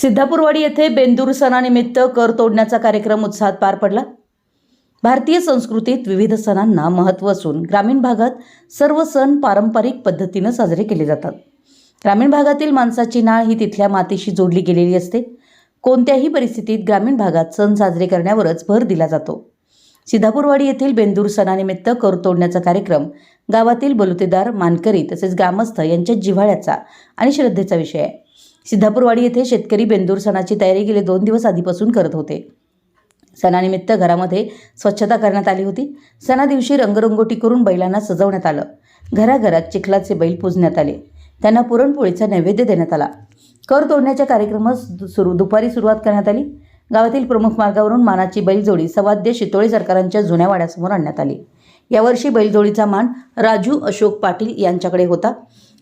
सिद्धापूरवाडी येथे बेंदूर सणानिमित्त कर तोडण्याचा कार्यक्रम उत्साहात पार पडला. भारतीय संस्कृतीत विविध सणांना महत्त्व असून ग्रामीण भागात सर्व सण पारंपरिक पद्धतीनं साजरे केले जातात. ग्रामीण भागातील माणसाची नाळ ही तिथल्या मातीशी जोडली गेलेली असते. कोणत्याही परिस्थितीत ग्रामीण भागात सण साजरे करण्यावरच भर दिला जातो. सिद्धापूरवाडी येथील बेंदूर सणानिमित्त कर तोडण्याचा कार्यक्रम गावातील बलुतेदार मानकरी तसेच ग्रामस्थ यांच्या जिव्हाळ्याचा आणि श्रद्धेचा विषय आहे. सिद्धापूरवाडी येथे शेतकरी बेंदूर सणाची तयारी गेले दोन दिवस आधीपासून करत होते. सणानिमित्त घरामध्ये स्वच्छता करण्यात आली होती. सणादिवशी रंगरंगोटी करून बैलांना सजवण्यात आलं. घराघरात चिखलाचे बैल पूजण्यात आले. त्यांना पुरणपोळीचा नैवेद्य देण्यात आला. कर तोडण्याच्या कार्यक्रमास सुरू दुपारी सुरुवात करण्यात आली. गावातील प्रमुख मार्गावरून मानाची बैलजोडी सवाद्य शितोळे सरकारांच्या जुन्या वाड्यासमोर आणण्यात आली. यावर्षी बैलजोडीचा मान राजू अशोक पाटील यांच्याकडे होता.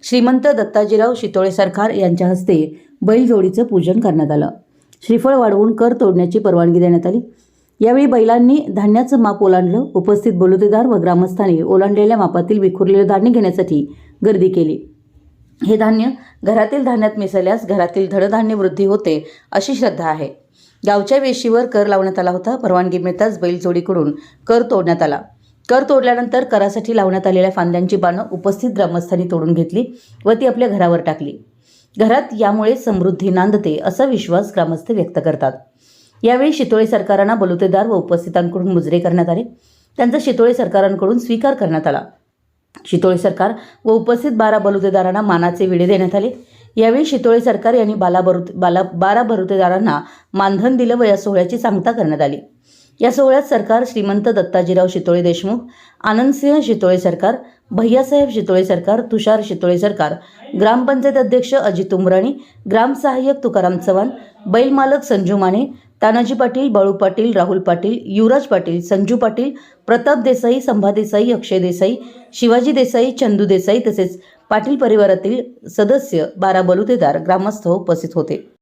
श्रीमंत दत्ताजीराव शितोळे सरकार यांच्या हस्ते बैलजोडीचं पूजन करण्यात आलं. श्रीफळ वाढवून कर तोडण्याची परवानगी देण्यात आली. यावेळी बैलांनी धान्याचं माप ओलांडलं. उपस्थित बलुतेदार व ग्रामस्थांनी ओलांडलेल्या मापातील विखुरलेलं धान्य घेण्यासाठी गर्दी केली. हे धान्य घरातील धान्यात मिसळल्यास घरातील धडधान्य वृद्धी होते अशी श्रद्धा आहे. गावच्या वेशीवर कर लावण्यात आला होता. परवानगी मिळताच बैलजोडीकडून कर तोडण्यात आला. कर तोडल्यानंतर करासाठी लावण्यात आलेल्या फांद्यांची बाणं उपस्थित ग्रामस्थांनी तोडून घेतली व ती आपल्या घरावर टाकली. घरात यामुळे समृद्धी नांदते असा विश्वास ग्रामस्थ व्यक्त करतात. यावेळी शितोळे सरकारांना बलुतेदार व उपस्थितांकडून मुजरे करण्यात आले. त्यांचा शितोळे सरकारांकडून स्वीकार करण्यात आला. शितोळे सरकार व उपस्थित बारा बलुतेदारांना मानाचे विडे देण्यात आले. यावेळी शितोळे सरकार यांनी बाला बरु बाला बारा बरुतेदारांना मानधन दिलं व या सोहळ्याची सांगता करण्यात आली. या सोहळ्यात सरकार श्रीमंत दत्ताजीराव शितोळे देशमुख आनंदसिंह शितोळे सरकार भैयासाहेब शितोळे सरकार तुषार शितोळे सरकार ग्रामपंचायत अध्यक्ष अजित उमराणी ग्रामसहाय्यक तुकाराम चव्हाण बैलमालक संजू माने तानाजी पाटील बाळू पाटील राहुल पाटील युवराज पाटील संजू पाटील प्रताप देसाई संभा देसाई अक्षय देसाई शिवाजी देसाई चंदू देसाई तसेच पाटील परिवारातील सदस्य बारा बलुतेदार ग्रामस्थ उपस्थित होते.